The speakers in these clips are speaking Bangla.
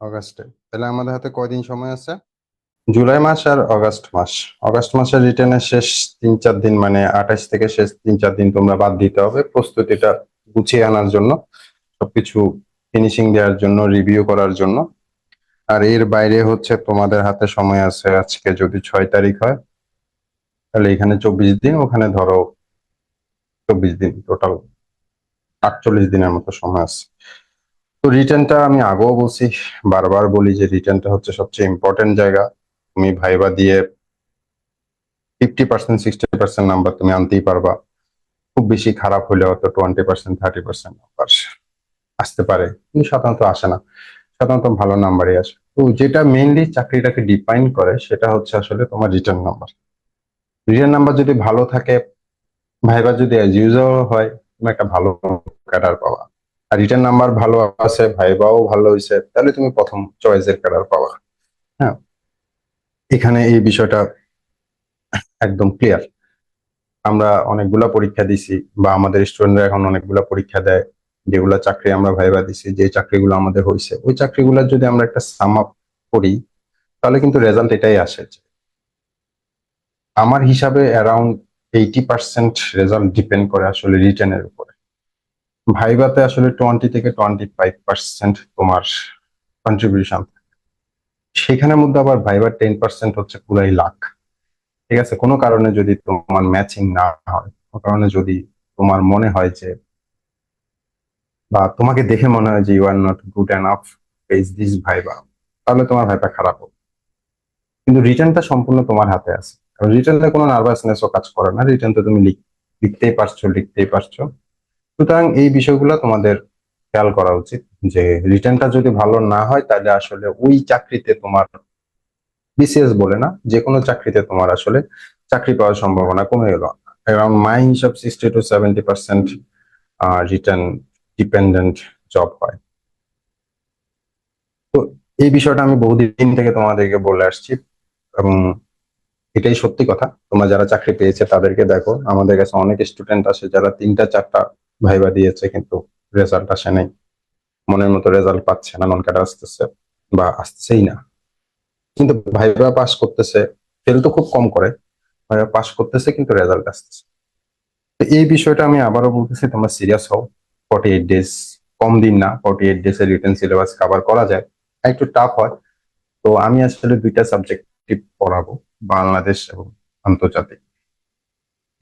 অগাস্টে। তাহলে আমাদের হাতে কয়দিন সময় আছে? জুলাই মাস আর অগাস্ট মাস। অগাস্ট মাসের রিটার্নের শেষ তিন চার দিন মানে আঠাশ থেকে শেষ তিন চার দিন তোমরা বাদ দিতে হবে প্রস্তুতিটা গুছিয়ে আনার জন্য, সবকিছু ফিনিশিং দেওয়ার জন্য রিভিউ করার জন্য। আর এর বাইরে হচ্ছে তোমাদের হাতে সময় আছে আজকে যদি ছয় তারিখ হয়, তাহলে এখানে চব্বিশ দিন, ওখানে ধরো চব্বিশ দিন টোটাল আটচল্লিশ দিনের মতো সময় আছে। তো রিটার্নটা আমি আগেও বলছি, বারবার বলি যে রিটার্নটা হচ্ছে সবচেয়ে ইম্পর্টেন্ট জায়গা। তুমি ভাইবা দিয়ে fifty percent sixty percent number তুমি আনতেই পারবা। খুব বেশি খারাপ হলে হয়তো twenty percent thirty percent number আসতে পারে, কিন্তু সাধারণত আসে না। সাধারণত ভালো নাম্বারই আসে। তো যেটা মেইনলি চাকরিটাকে ডিফাইন করে, সেটা হচ্ছে আসলে তোমার রিটার্ন নাম্বার রিটার্ন নাম্বার যদি ভালো থাকে, ভাইবা যদি অ্যাজ হয়, তুমি একটা ভালো ক্যাডার পাবা। আর রিটার্ন নাম্বার ভালো আছে ভাইবাও ভালো হয়েছে তাহলে তুমি প্রথম চয়েসের ক্যাডার পাওয়া হ্যাঁ? এখানে এই বিষয়টা একদম ক্লিয়ার আমরা অনেকগুলা পরীক্ষা দিছি বা আমাদের স্টুডেন্টরা এখন অনেকগুলা পরীক্ষা দেয়, যেগুলা চাকরি আমরা ভাইবা দিছি, যে চাকরিগুলো আমাদের হয়েছে ওই চাকরিগুলো যদি আমরা একটা সাম আপ করি, তাহলে কিন্তু রেজাল্ট এটাই আসে আমার হিসাবে around eighty percent result depend করে আসলে রিটার্নের উপরে। ভাইবাতে আসলে টোয়েন্টি থেকে টোয়েন্টি ফাইভ পার্সেন্ট তোমার কন্ট্রিবিউশন সেখানের মধ্যে আবার ভাইবার টেন পার্সেন্ট হচ্ছে পুরাই লাখ ঠিক আছে? কোনো কারণে যদি তোমার ম্যাচিং না হয়, কোনো কারণে যদি তোমার মনে হয় যে বা তোমাকে দেখে মনে হয় যে you are not good enough face this viva তাহলে তোমার ভাইবা খারাপ হবে। কিন্তু রিটার্নটা সম্পূর্ণ তোমার হাতে আছে। রিটার্নটা কোনো নার্ভাসনেসও কাজ করে না। রিটার্ন তো তুমি লিখ- লিখতেই পারছ লিখতেই পারছ। সুতরাং এই বিষয়গুলো তোমাদের খেয়াল করা উচিত, যে রিটার্নটা যদি ভালো না হয়, তাহলে আসলে ওই চাকরিতে তোমার বিসিএস বলে না যে কোনো চাকরিতে তোমার আসলে চাকরি পাওয়ার সম্ভাবনা কমে গেল। অ্যারাউন্ড মাই হিসাব sixty to seventy percent written dependent job হয়। তো এই বিষয়টা আমি বহুদিন থেকে তোমাদেরকে বলে আসছি, এবং এটাই সত্যি কথা। তোমরা যারা চাকরি পেয়েছে তাদেরকে দেখো। আমাদের কাছে অনেক স্টুডেন্ট আছে যারা তিনটা, চারটা ভাইবা দিয়েছে, কিন্তু রেজাল্ট আসে নাই। মনের মতো রেজাল্ট পাচ্ছে না নন ক্যাডার আসতেছে বা আসতেছেই না। কিন্তু ভাইবা পাস করতেছে ফেল তো খুব কম করে, ভাইবা পাস করতেছে, কিন্তু রেজাল্ট আসতেছে। তো এই বিষয়টা আমি আবারও বলতেছি, তোমরা সিরিয়াস হও। ফর্টি এইট ডেজ কম দিন না ফর্টি এইট ডেজ এর রিটার্ন সিলেবাস কভার করা যায়। একটু টাফ হয়। তো আমি আসলে দুইটা সাবজেক্ট পড়াবো, বাংলাদেশ এবং আন্তর্জাতিক।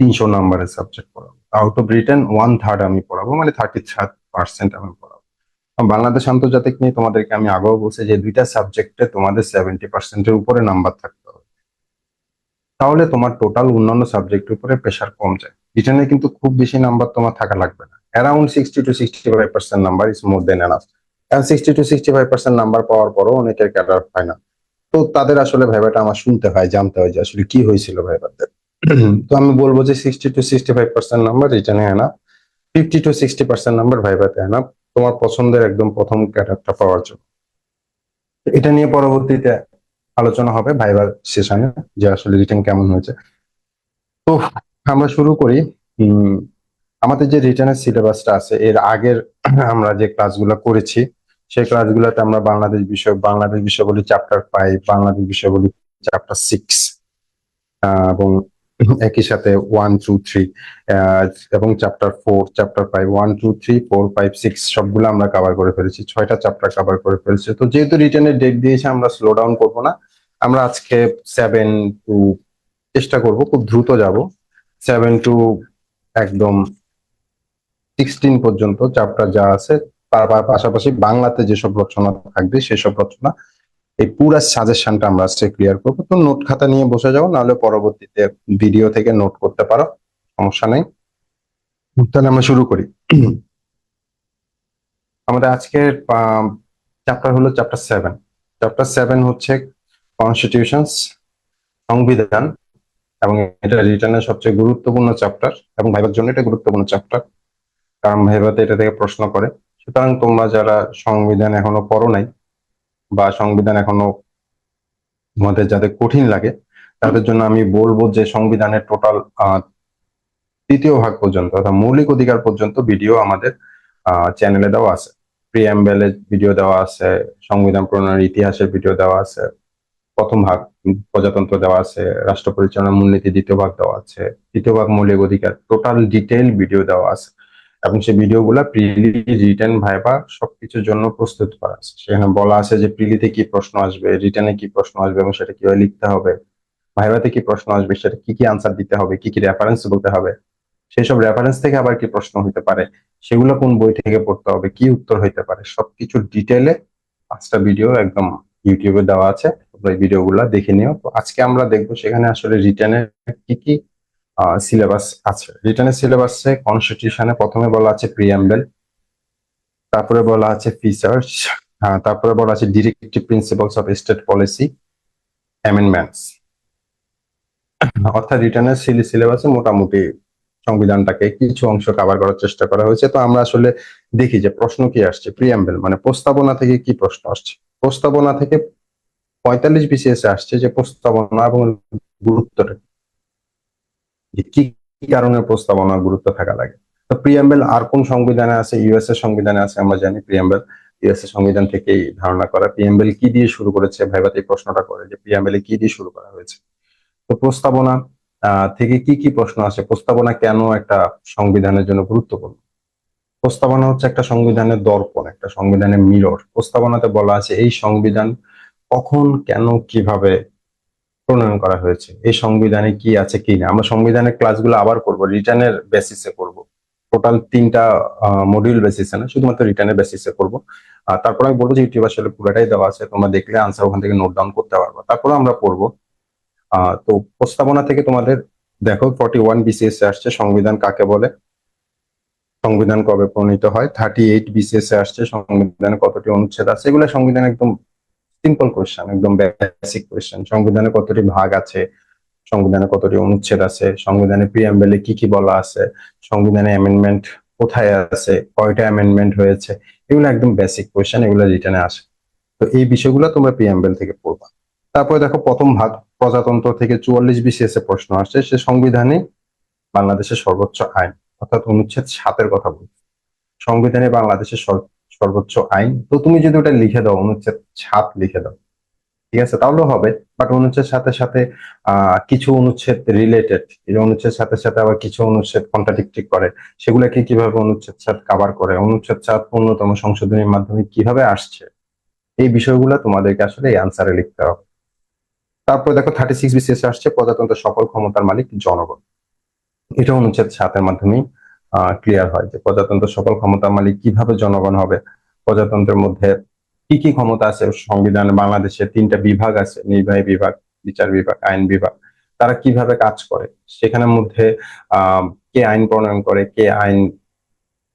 তিনশো নাম্বারের সাবজেক্ট পড়াবো। Out of written one third আমি পড়াবো মানে থার্টি পার্সেন্ট আমি পড়াবো। বাংলাদেশ আন্তর্জাতিক নিয়ে তোমাদেরকে আমি আগেও বলছি যে দুইটা সাবজেক্টে তোমাদের সেভেন্টি পার্সেন্টের উপরে নাম্বার থাকতে হবে। তাহলে তোমার টোটাল অন্যান্য সাবজেক্টের উপরে প্রেশার কম যায়। রিটার্নে কিন্তু খুব বেশি নাম্বার তোমার থাকা লাগবে না। Around sixty to sixty five percent number is more than enough sixty to sixty five percent number পাওয়ার পরও অনেকের ক্যাডার হয় না। তো তাদের আসলে ভাইবাটা আমার শুনতে হয়, জানতে হয় যে আসলে কি হয়েছিল ভাইবাদের তো আমি বলব যে sixty to sixty five percent number রিটার্নে আনা। Fifty to sixty percent number ভাইবাতে আনা। তোমার পছন্দের একদম প্রথম ক্যাডারটা পাওয়ার জন্য। এটা নিয়ে পরবর্তীতে আলোচনা হবে ভাইবার সেশনে যে আসলে রিটার্ন কেমন হয়েছে। তো আমরা শুরু করি আমাদের যে রিটার্নের সিলেবাসটা আছে, এর আগের আমরা যে ক্লাসগুলো করেছি, সেই ক্লাসগুলোতে আমরা বাংলাদেশ বিষয়, বাংলাদেশ বিষয়গুলি চ্যাপ্টার ফাইভ বাংলাদেশ বিষয়গুলি চ্যাপ্টার সিক্স এবং একই সাথে ওয়ান টু থ্রি এবং chapter four chapter five one two three four five six সবগুলো আমরা কভার করে ফেলেছি। ছয়টা চ্যাপ্টার কভার করে ফেলেছি। তো যেহেতু রিটার্নের ডেট দিয়েছে, আমরা স্লো ডাউন করব না। আমরা আজকে সেভেন টু চেষ্টা করব, খুব দ্রুত যাব। সেভেন টু একদম সিক্সটিন পর্যন্ত চ্যাপ্টার যা আছে, তার পাশাপাশি বাংলাতে যেসব রচনা থাকবে, সেসব রচনা এই পুরা সাজেশনটা আমরা আজকে ক্লিয়ার করব। তো নোট খাতা নিয়ে বসে যাও, নাহলে পরবর্তীতে ভিডিও থেকে নোট করতে পারো, সমস্যা নেই। তাহলে আমরা শুরু করি। আমাদের আজকের চ্যাপ্টার হলো চ্যাপ্টার সেভেন চ্যাপ্টার সেভেন হচ্ছে কনস্টিটিউশনস সংবিধান, এবং এটা রিটার্নের সবচেয়ে গুরুত্বপূর্ণ চ্যাপ্টার এবং ভাইবার জন্য এটা গুরুত্বপূর্ণ চ্যাপ্টার কারণ ভাইবাতে এটা থেকে প্রশ্ন করে। সুতরাং তোমরা যারা সংবিধান এখনও পড়ো নাই বা সংবিধান এখনও আমাদের যাদের কঠিন লাগে, তাদের জন্য আমি বলব যে সংবিধানের টোটাল তৃতীয় ভাগ পর্যন্ত অর্থাৎ মৌলিক অধিকার পর্যন্ত ভিডিও আমাদের চ্যানেলে দেওয়া আছে। প্রিয়াম্বেলের ভিডিও দেওয়া আছে, সংবিধান প্রণয়নের ইতিহাসের ভিডিও দেওয়া আছে, প্রথম ভাগ প্রজাতন্ত্র দেওয়া আছে, রাষ্ট্র পরিচালনা মূলনীতি দ্বিতীয় ভাগ দেওয়া আছে, তৃতীয় ভাগ মৌলিক অধিকার টোটাল ডিটেইল ভিডিও দেওয়া আছে। এবং সেই ভিডিওগুলো প্রিলি রিটেন ভাইবা সবকিছুর জন্য প্রস্তুত করা। আছে সেখানে বলা আছে যে প্রিলিতে কি প্রশ্ন আসবে রিটেনে কি প্রশ্ন আসবে এবং সেটা কীভাবে লিখতে হবে, ভাইবাতে কি প্রশ্ন আসবে, সেটা কি কি আনসার দিতে হবে, কি কি রেফারেন্স বলতে হবে, সেসব রেফারেন্স থেকে আবার কি প্রশ্ন হতে পারে, সেগুলো কোন বই থেকে পড়তে হবে, কি উত্তর হইতে পারে সবকিছু ডিটেলে পাঁচটা ভিডিও একদম ইউটিউবে দেওয়া আছে। ভিডিওগুলো দেখে নিও। তো আজকে আমরা দেখব সেখানে আসলে রিটেনের কি কি সিলেবাস আছে। রিটেনের সিলেবাসে কনস্টিটিউশনে প্রথমে বলা আছে প্রিয়াম্বেল তারপরে বলা আছে ফিচার্স তারপরে বলা আছে directive principles of state policy amendments অর্থাৎ রিটার্নের সিলেবাসে মোটামুটি সংবিধানটাকে কিছু অংশ কভার করার চেষ্টা করা হয়েছে। তো আমরা আসলে দেখি যে প্রশ্ন কি আসছে? প্রিয়াম্বেল মানে প্রস্তাবনা থেকে কি প্রশ্ন আসছে? প্রস্তাবনা থেকে পঁয়তাল্লিশ বিসিএস আসছে যে প্রস্তাবনা এবং গুরুত্বটা যে কি কারণে প্রস্তাবনা গুরুত্ব থাকা লাগে? তো প্রিয়াম্বেল আর কোন সংবিধানে আছে? ইউএস এর সংবিধানে আছে, আমরা জানি প্রিয়াম্বেল ইউএস এর সংবিধান থেকেই ধারণা করা প্রিয়াম্বেল কি দিয়ে শুরু করেছে? ভাইবাতে প্রশ্নটা করে যে প্রিয়াম্বেলে কি দিয়ে শুরু করা হয়েছে? তো প্রস্তাবনা থেকে কি কি প্রশ্ন আসে? প্রস্তাবনা কেন একটা সংবিধানের জন্য গুরুত্বপূর্ণ? প্রস্তাবনা হচ্ছে একটা সংবিধানের দর্পণ, একটা সংবিধানের মিরর। প্রস্তাবনাতে বলা আছে, এই সংবিধান কখন, কেন, কীভাবে প্রণয়ন করা হয়েছে। এই সংবিধানে কি আছে কি না? আমরা সংবিধানের ক্লাসগুলো আবার করব রিটার্নের বেসিসে করব টোটাল তিনটা মডিউল বেসিসে না, শুধুমাত্র রিটার্নের বেসিসে করব আর তারপর আমি বলব যে ইউটিউব আসলে পুরোটাই দেওয়া আছে, তোমরা দেখলে আনসার ওখান থেকে নোট ডাউন করতে পারব। তারপরে আমরা পড়ব তো প্রস্তাবনা থেকে তোমাদের দেখো ফর্টি ওয়ান বিসিএস আসছে, সংবিধান কাকে বলে? সংবিধান কবে প্রণীত হয়? থার্টি এইট বিসিএস আসছে, সংবিধানে কতটি অনুচ্ছেদ আছে? এগুলো সংবিধান একদম সিম্পল কোয়েশ্চেন একদম বেসিক কোয়েশ্চেন সংবিধানে কতটি ভাগ আছে? সংবিধানে কতটি অনুচ্ছেদ আছে? সংবিধানে প্রিয়াম্বেলে কি কি বলা আছে? সংবিধানে অ্যামেন্ডমেন্ট কোথায় আছে? কয়টা অ্যামেন্ডমেন্ট হয়েছে? এগুলো একদম বেসিক কোয়েশ্চেন এগুলো রিটার্নে আসে। তো এই বিষয়গুলো তোমরা প্রিয়াম্বেল থেকে পড়বা। তারপরে দেখো, প্রথম ভাগ, প্রজাতন্ত্র থেকে চুয়াল্লিশ বিসিএস এ প্রশ্ন আসছে, সে সংবিধানে বাংলাদেশের সর্বোচ্চ আইন, অর্থাৎ অনুচ্ছেদ সাতের কথা বলছি। সংবিধানে বাংলাদেশের সর্বোচ্চ আইন। তো তুমি যদি ওটা লিখে দাও অনুচ্ছেদ সাত লিখে দাও। ঠিক আছে? তাহলেও হবে বাট অনুচ্ছেদ সাথে সাথে কিছু অনুচ্ছেদ রিলেটেড অনুচ্ছেদ সাথে সাথে আবার কিছু অনুচ্ছেদ কন্ট্রাডিক্টি করে। সেগুলোকে কীভাবে অনুচ্ছেদ সাত কাভার করে? অনুচ্ছেদ সাত অন্যতম সংশোধনীর মাধ্যমে কীভাবে আসছে? এই বিষয়গুলো তোমাদেরকে আসলে এই আনসারে লিখতে হবে। তারপরে দেখো থার্টি সিক্স বিসিএস আসছে, প্রজাতন্ত্র সকল ক্ষমতার মালিক, জনগণ। এটা অনুচ্ছেদ সাতের মাধ্যমেই ক্লিয়ার হয় যে প্রজাতন্ত্র সকল ক্ষমতা মালিক কীভাবে জনগণ হবে? প্রজাতন্ত্রের মধ্যে কি কি ক্ষমতা আছে? সংবিধানে বাংলাদেশে তিনটা বিভাগ আছে, নির্বাহী বিভাগ, বিচার বিভাগ, আইন বিভাগ। তারা কীভাবে কাজ করে? সেখানের মধ্যে কে আইন প্রণয়ন করে, কে আইন,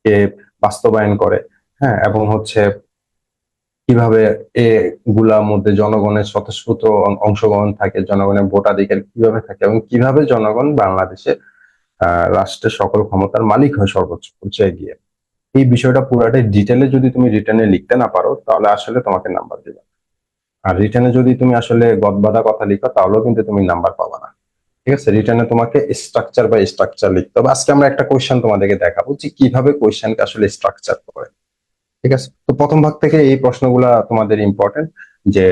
কে বাস্তবায়ন করে হ্যাঁ? এবং হচ্ছে কীভাবে এগুলার মধ্যে জনগণের স্বতঃস্ফূর্ত অংশগ্রহণ থাকে, জনগণের ভোটাধিকার কীভাবে থাকে এবং কীভাবে জনগণ বাংলাদেশে রাষ্ট্রের সকল ক্ষমতার মালিক হয় সর্বোচ্চ পর্যায়ে গিয়ে। এই বিষয়টা পুরাটাই ডিটেলে যদি তুমি রিটার্নে লিখতে না পারো, তাহলে আসলে তোমাকে নাম্বার দিবে। আর রিটার্নে যদি তুমি আসলে গদবাদা কথা লিখো, তাহলেও কিন্তু তুমি নাম্বার পাবা না। ঠিক আছে? রিটার্নে তোমাকে স্ট্রাকচার বা স্ট্রাকচার লিখতে হবে। আজকে আমরা একটা কোয়েশ্চেন তোমাদেরকে দেখাবো যে কীভাবে কোয়েশ্চেনকে আসলে স্ট্রাকচার করে। ঠিক আছে? তো প্রথম ভাগ থেকে এই প্রশ্নগুলা তোমাদের ইম্পর্টেন্ট যে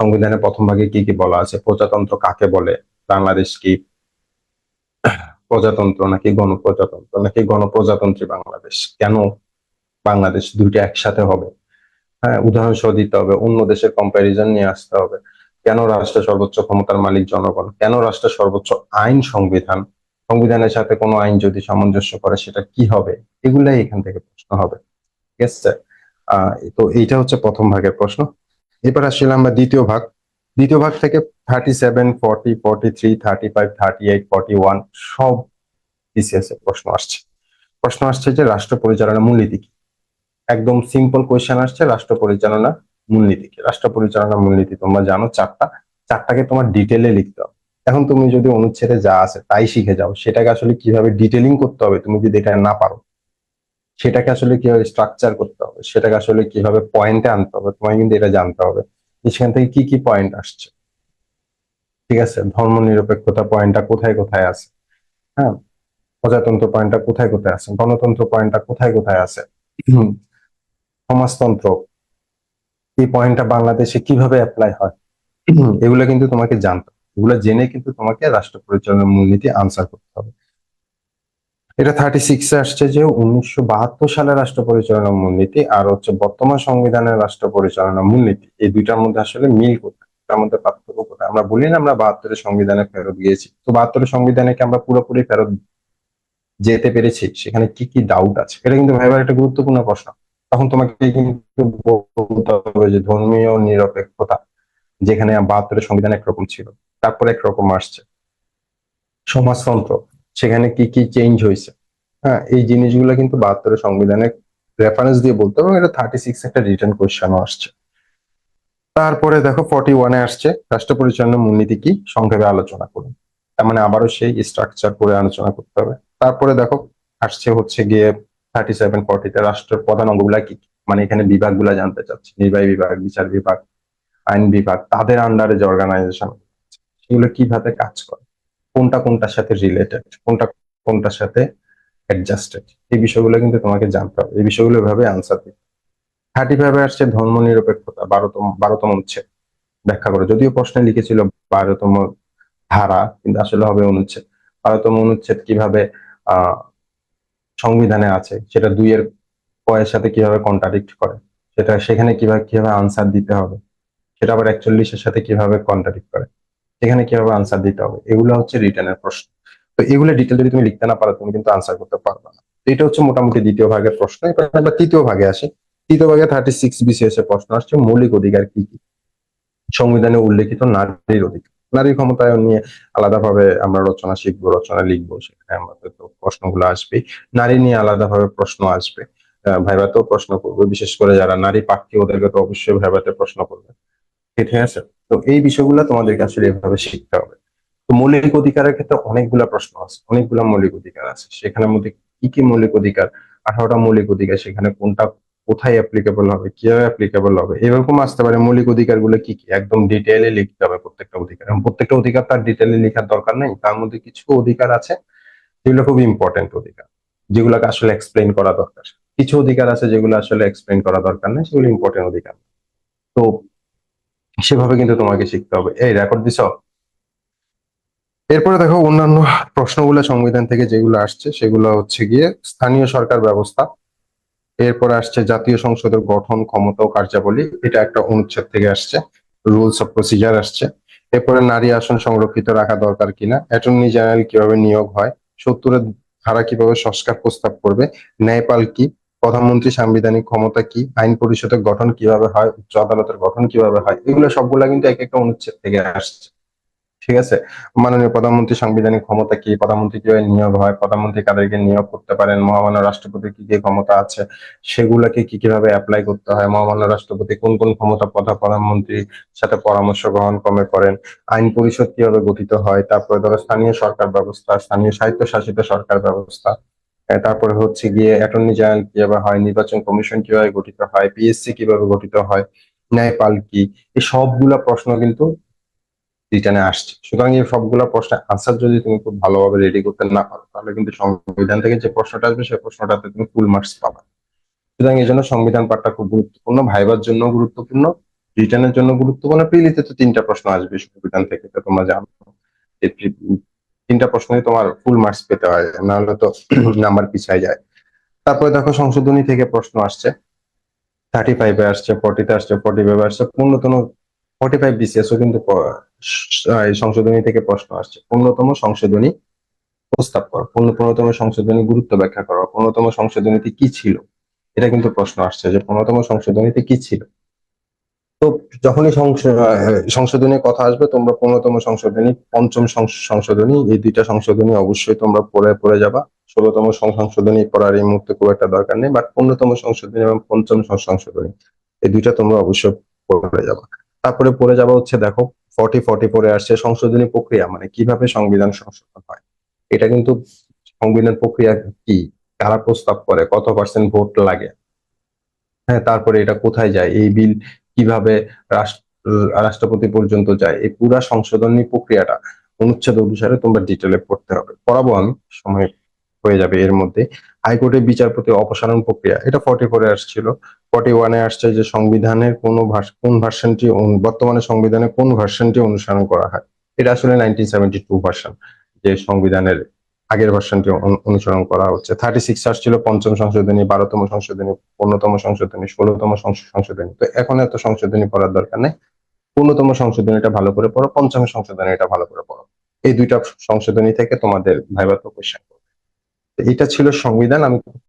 সংবিধানের প্রথম ভাগে কি কি বলা আছে, প্রজাতন্ত্র কাকে বলে, বাংলাদেশ কি প্রজাতন্ত্র নাকি গণপ্রজাতন্ত্র নাকি গণপ্রজাতন্ত্রী বাংলাদেশ? কেন বাংলাদেশ দুইটা একসাথে হবে? হ্যাঁ উদাহরণ সহ দিতে হবে, অন্য দেশের কম্প্যারিজন নিয়ে আসতে হবে। কেন রাষ্ট্রের সর্বোচ্চ ক্ষমতার মালিক জনগণ? কেন রাষ্ট্রের সর্বোচ্চ আইন সংবিধান? সংবিধানের সাথে কোনো আইন যদি সামঞ্জস্য করে, সেটা কি হবে? এগুলাই এখান থেকে প্রশ্ন হবে। ঠিক আছে তো এইটা হচ্ছে প্রথম ভাগের প্রশ্ন। এবার আসলে আমরা দ্বিতীয় ভাগ দ্বিতীয় ভাগ থেকে thirty seven forty forty three thirty five thirty eight forty one সব বিসিএস প্রশ্ন আসছে। প্রশ্ন আসছে যে রাষ্ট্র পরিচালনা মূলনীতি কি? একদম সিম্পল কোয়েশ্চেন আসছে, রাষ্ট্র পরিচালনা মূলনীতি কি? রাষ্ট্র পরিচালনা মূলনীতি তোমরা জানো চারটা। চারটাকে তোমার ডিটেলে লিখতে হবে। এখন তুমি যদি অনুচ্ছেদে যা আছে তাই শিখে যাও, সেটাকে আসলে কীভাবে ডিটেলিং করতে হবে তুমি যদি এটা না পারো, সেটাকে আসলে কীভাবে স্ট্রাকচার করতে হবে, সেটাকে আসলে কীভাবে পয়েন্টে আনতে হবে, তোমায় কিন্তু এটা জানতে হবে। সেখান থেকে কি কি পয়েন্ট আসছে? ঠিক আছে? ধর্ম নিরপেক্ষতা পয়েন্টটা কোথায় কোথায় আছে? হ্যাঁ? প্রজাতন্ত্র পয়েন্টটা কোথায় কোথায় আছে? গণতন্ত্র পয়েন্টটা কোথায় কোথায় আছে? সমাজতন্ত্র। এই পয়েন্টটা বাংলাদেশে কীভাবে অ্যাপ্লাই হয়? এগুলো কিন্তু তোমাকে জানতে এগুলো জেনে কিন্তু তোমাকে রাষ্ট্র পরিচালনার মূলনীতি আনসার করতে এটা থার্টি সিক্সে আসছে যে উনিশশো বাহাত্তর সালের রাষ্ট্র পরিচালনা মূলনীতি আর হচ্ছে বর্তমান সংবিধানের রাষ্ট্র পরিচালনা মূলনীতি। এই দুইটার মধ্যে আসলে মিল কোথায়? তার মধ্যে পার্থক্য কোথায়? আমরা বলি না আমরা বাহাত্তরের সংবিধানে ফেরত গিয়েছি। তো বাহাত্তরের সংবিধানে কি আমরা পুরোপুরি ফেরত যেতে পেরেছি। সেখানে কি কি ডাউট আছে? এটা কিন্তু ভাইবার একটা গুরুত্বপূর্ণ প্রশ্ন। তখন তোমাকে কিন্তু বলতে হবে যে ধর্মীয় নিরপেক্ষতা, যেখানে বাহাত্তরের সংবিধান একরকম ছিল, তারপর একরকম আসছে। সমাজতন্ত্র। সেখানে কি কি চেঞ্জ হয়েছে? হ্যাঁ এই জিনিসগুলো কিন্তু বাহাত্তরের সংবিধানে রেফারেন্স দিয়ে বলতে হবে এটা থার্টি সিক্স একটা রিটার্ন কোয়েশ্চেনও আসছে। তারপরে দেখো ফর্টি ওয়ানে আসছে, রাষ্ট্র পরিচালনা মূলনীতি কি? সংক্ষেপে আলোচনা করুন। তার মানে আবারও সেই স্ট্রাকচার করে আলোচনা করতে হবে। তারপরে দেখো আসছে হচ্ছে গিয়ে থার্টি সেভেন ফর্টিতে রাষ্ট্রের প্রধান অঙ্গগুলা কি? মানে এখানে বিভাগগুলা জানতে চাচ্ছি। নির্বাহী বিভাগ, বিচার বিভাগ, আইন বিভাগ, তাদের আন্ডারে যে অর্গানাইজেশন সেগুলো কীভাবে কাজ করে? কোনটা কোনটার সাথে রিলেটেড কোনটা কোনটার সাথে অ্যাডজাস্টেড এই বিষয়গুলো কিন্তু তোমাকে জানতে হবে। এই বিষয়গুলো এভাবে আনসার দিতে থার্টি ফাইভে আসছে ধর্ম নিরপেক্ষতা বারোতম বারোতম অনুচ্ছেদ ব্যাখ্যা করে। যদিও প্রশ্নে লিখেছিল বারোতম ধারা, কিন্তু আসলে হবে অনুচ্ছেদ। বারোতম অনুচ্ছেদ কীভাবে সংবিধানে আছে, সেটা দুইয়ের কয়ের সাথে কীভাবে কন্ট্রাডিক্ট করে? সেটা সেখানে কীভাবে কীভাবে আনসার দিতে হবে? সেটা আবার একচল্লিশের সাথে কীভাবে কন্ট্রাডিক্ট করে? সেখানে কীভাবে আনসার দিতে হবে? এগুলো হচ্ছে রিটার্নের প্রশ্ন। তো এগুলো ডিটেল যদি তুমি লিখতে না পারো তুমি কিন্তু আনসার করতে পারবে না। এটা হচ্ছে মোটামুটি দ্বিতীয় ভাগের প্রশ্ন। এবার আমরা তৃতীয় ভাগে আসি। তৃতীয় ভাগে থার্টি সিক্স বিসিএস এর প্রশ্ন আসছে মৌলিক অধিকার কি কি? সংবিধানে উল্লেখিত নারীর অধিকার। নারীর ক্ষমতায়ন নিয়ে আলাদাভাবে আমরা রচনা শিখব রচনা লিখব সেখানে আমাদের তো প্রশ্নগুলো আসবে নারী নিয়ে আলাদাভাবে প্রশ্ন আসবে। আহ, ভাইভাতেও প্রশ্ন করবে। বিশেষ করে যারা নারী প্রার্থী ওদেরকে তো অবশ্যই ভাইভাতে প্রশ্ন করবে। ঠিক আছে তো এই বিষয়গুলো তোমাদেরকে আসলে এভাবে শিখতে হবে। তো মৌলিক অধিকারের ক্ষেত্রে অনেকগুলা প্রশ্ন আছে, অনেকগুলা মৌলিক অধিকার আছে। সেখানের মধ্যে কি কি মৌলিক অধিকার, আঠারোটা মৌলিক অধিকার, সেখানে কোনটা কোথায় অ্যাপ্লিকেবল হবে, কীভাবে অ্যাপ্লিকেবল হবে, এরকম আসতে পারে। মৌলিক অধিকারগুলো কি কি? একদম ডিটেলে লিখতে হবে প্রত্যেকটা অধিকার। এবং প্রত্যেকটা অধিকার তার ডিটেলে লেখার দরকার নেই। তার মধ্যে কিছু অধিকার আছে, যেগুলো খুব ইম্পর্টেন্ট অধিকার, যেগুলোকে আসলে এক্সপ্লেন করা দরকার। কিছু অধিকার আছে যেগুলো আসলে এক্সপ্লেন করা দরকার নেই, সেগুলো ইম্পর্টেন্ট অধিকার। তো সেভাবে কিন্তু তোমাকে শিখতে হবে। এই রেকর্ড দিছ? এরপরে দেখো অন্যান্য প্রশ্নগুলো সংবিধান থেকে যেগুলো আসছে, সেগুলো হচ্ছে গিয়ে স্থানীয় সরকার ব্যবস্থা, এরপরে আসছে জাতীয় সংসদের গঠন, ক্ষমতা ও কার্যাবলী, এটা একটা অনুচ্ছেদ থেকে আসছে রুলস অফ প্রসিজার আসছে। এরপরে নারী আসন সংরক্ষিত রাখা দরকার কিনা অ্যাটর্নি জেনারেল কীভাবে নিয়োগ হয়, সত্তরের ধারা কীভাবে সংস্কার প্রস্তাব করবে ন্যায়পাল কি প্রধানমন্ত্রী সাংবিধানিক ক্ষমতা কি? আইন পরিষদের গঠন কীভাবে হয়? উচ্চ আদালতের গঠন কীভাবে হয়? এগুলো সবগুলা কিন্তু এক একটা অনুচ্ছেদ থেকে আসছে। ঠিক আছে? মাননীয় প্রধানমন্ত্রী সাংবিধানিক ক্ষমতা কি? প্রধানমন্ত্রী কীভাবে নিয়োগ হয়? প্রধানমন্ত্রী কাদেরকে নিয়োগ করতে পারেন? মহামান্য রাষ্ট্রপতির কি কি ক্ষমতা আছে? সেগুলাকে কি কীভাবে অ্যাপ্লাই করতে হয়? মহামান্য রাষ্ট্রপতি কোন কোন ক্ষমতা প্রধান প্রধানমন্ত্রীর সাথে পরামর্শ গ্রহণ ক্রমে করেন? আইন পরিষদ কীভাবে গঠিত হয়? তারপরে ধরো স্থানীয় সরকার ব্যবস্থা, স্থানীয় স্বায়ত্ত শাসিত সরকার ব্যবস্থা। তারপরে হচ্ছে গিয়ে অ্যাটর্নি জেনারেল কীভাবে হয়, নির্বাচন কমিশন কীভাবে গঠিত হয় পিএসসি কীভাবে গঠিত হয় ন্যায়পাল কি, এই সবগুলা প্রশ্ন কিন্তু রিটার্নে আসছে। সুতরাং এই সবগুলা প্রশ্নের আনসার যদি তুমি খুব ভালোভাবে রেডি করতে না পারো, তাহলে কিন্তু সংবিধান থেকে যে প্রশ্নটা আসবে, সেই প্রশ্নটাতে তুমি ফুল মার্কস পাবে। সুতরাং এই জন্য সংবিধান পাঠটা খুব গুরুত্বপূর্ণ, ভাইবার জন্য গুরুত্বপূর্ণ রিটার্নের জন্য গুরুত্বপূর্ণ। প্রিলিতে তো তিনটা প্রশ্ন আসবে সংবিধান থেকে, তো তোমরা জানো। তিনটা প্রশ্নে তোমার ফুল মার্কস পেতে হয়, নাহলে তো নাম্বার পিছায় যায়। তারপরে দেখো সংশোধনী থেকে প্রশ্ন আসছে। থার্টি ফাইভে আসছে ফর্টিতে আসছে ফর্টি ফাইভে আসছে, পূর্ণতম ফর্টি ফাইভ বিসিএসও কিন্তু সংশোধনী থেকে প্রশ্ন আসছে। পূর্ণতম সংশোধনী প্রস্তাব করো। পূর্ণ পূর্ণতম সংশোধনী গুরুত্ব ব্যাখ্যা করো। পূর্ণতম সংশোধনীতে কি ছিল? এটা কিন্তু প্রশ্ন আসছে যে পূর্ণতম সংশোধনীতে কি ছিল? তো যখনই সংশোধনীর কথা আসবে, তোমরা পূর্ণতম সংশোধনী, পঞ্চম সংশ- সংশোধনী, এই দুইটা সংশোধনী অবশ্যই তোমরা পড়ে পড়ে যাবা। ষোলতম সংশোধনী পড়ার এই মুহূর্তে খুব একটা দরকার নেই, বাট পূর্ণতম সংশোধনী এবং পঞ্চম সংশোধনী, এই দুইটা তোমরা অবশ্যই পড়ে যাবা। তারপরে পড়ে যাবা হচ্ছে দেখো ফর্টি ফর্টি পরে আসছে সংশোধনী প্রক্রিয়া মানে কীভাবে সংবিধান সংশোধন হয়। এটা কিন্তু সংবিধান প্রক্রিয়া কি? কারা প্রস্তাব করে? কত পার্সেন্ট ভোট লাগে? হ্যাঁ তারপরে এটা কোথায় যায়? এই বিল কীভাবে রাষ্ট্র রাষ্ট্রপতি পর্যন্ত যায়, এই পুরা সংশোধনী প্রক্রিয়াটা, অনুচ্ছেদ অনুসারে তোমরা ডিটেলে পড়তে হবে। পড়াবো আমি, সময় হয়ে যাবে এর মধ্যে। হাইকোর্টের বিচারপতি অপসারণ প্রক্রিয়া, এটা ফর্টি ফোরে আসছিল। ফর্টি ওয়ানে আসছে যে সংবিধানের কোন কোন ভার্সনটি বর্তমানে সংবিধানের কোন ভার্সনটি অনুসরণ করা হয়। এটা আসলে নাইনটিন সেভেন্টি টু ভার্সন যে সংবিধানের আগের ভার্সনটি অনু- অনুসরণ করা হচ্ছে। থার্টি সিক্স ছিল পঞ্চম সংশোধনী, বারোতম সংশোধনী, পনেরোতম সংশোধনী, ষোলোতম সংশোধনী। তো এখন এত সংশোধনী পড়ার দরকার নেই। পূর্ণতম সংশোধনীটা ভালো করে পড়ো, পঞ্চম সংশোধনী এটা ভালো করে পড়ো। এই দুইটা সংশোধনী থেকে তোমাদের ভাইবাতো কোশ্চেন করবে। এটা ছিল সংবিধান, আমি